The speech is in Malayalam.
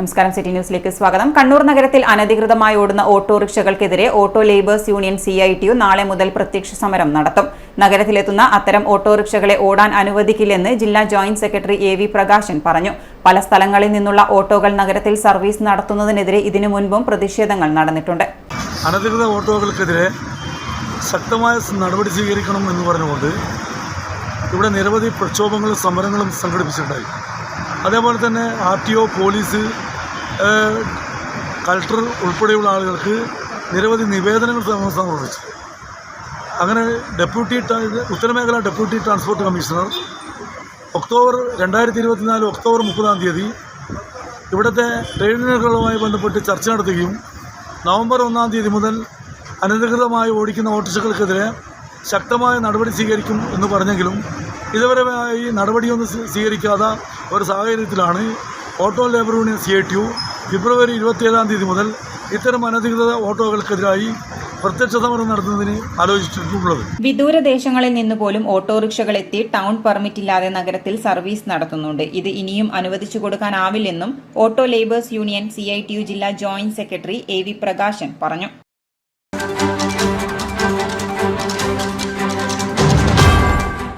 നമസ്കാരം സിറ്റി ന്യൂസിലേക്ക് സ്വാഗതം. കണ്ണൂർ നഗരത്തിൽ അനധികൃതമായി ഓടുന്ന ഓട്ടോറിക്ഷകൾക്കെതിരെ auto labours union C I T U നാളെ മുതൽ പ്രത്യക്ഷ സമരം നടത്തും. നഗരത്തിലെത്തുന്ന അത്തരം ഓട്ടോറിക്ഷകളെ ഓടാൻ അനുവദിക്കില്ലെന്ന് ജില്ലാ joint secretary A V Prakashan പറഞ്ഞു. പല സ്ഥലങ്ങളിൽ നിന്നുള്ള ഓട്ടോകൾ നഗരത്തിൽ സർവീസ് നടത്തുന്നതിനെതിരെ ഇതിനു മുൻപും പ്രതിഷേധങ്ങൾ നടന്നിട്ടുണ്ട്. അനധികൃത ഓട്ടോകൾക്കെതിരെ ശക്തമായ നടപടി സ്വീകരിക്കണം എന്ന് പറഞ്ഞുകൊണ്ട് ഇവിടെ നിരവധി പ്രക്ഷോഭങ്ങളും സമരങ്ങളും സംഘടിപ്പിച്ചിട്ടുണ്ടായി. അതേപോലെ തന്നെ R T O police collector ഉൾപ്പെടെയുള്ള ആളുകൾക്ക് നിരവധി നിവേദനങ്ങൾ സമർപ്പിച്ചു. അങ്ങനെ ഡെപ്യൂട്ടി ഉത്തരമേഖല ഡെപ്യൂട്ടി ട്രാൻസ്പോർട്ട് കമ്മീഷണർ ഒക്ടോബർ രണ്ടായിരത്തി ഇരുപത്തിനാല് ഒക്ടോബർ മുപ്പതാം തീയതി ഇവിടുത്തെ ട്രേഡ് യൂണിയനുകളുമായി ബന്ധപ്പെട്ട് ചർച്ച നടത്തുകയും നവംബർ ഒന്നാം തീയതി മുതൽ അനധികൃതമായി ഓടിക്കുന്ന ഓട്ടോറിക്ഷകൾക്കെതിരെ ശക്തമായ നടപടി സ്വീകരിക്കും എന്ന് പറഞ്ഞെങ്കിലും ഇതുവരെ ഈ നടപടിയൊന്നും സ്വീകരിക്കാത്ത ഒരു സാഹചര്യത്തിലാണ് auto labour union C I T U February ഇരുപത്തിയേഴാം തീയതി മുതൽ ഇത്തരം അനധികൃത ഓട്ടോകൾക്കെതിരായി പ്രത്യക്ഷ സമരം നടത്തുന്നതിന് ആലോചിച്ചിട്ടുള്ളത്. വിദൂര ദേശങ്ങളിൽ നിന്ന് പോലും ഓട്ടോറിക്ഷകൾ എത്തി ടൗൺ പെർമിറ്റ് ഇല്ലാതെ നഗരത്തിൽ സർവീസ് നടത്തുന്നുണ്ട്. ഇത് ഇനിയും അനുവദിച്ചു കൊടുക്കാനാവില്ലെന്നും ഓട്ടോ ലേബേഴ്സ് യൂണിയൻ സി ജില്ലാ ജോയിന്റ് സെക്രട്ടറി എ പ്രകാശൻ പറഞ്ഞു.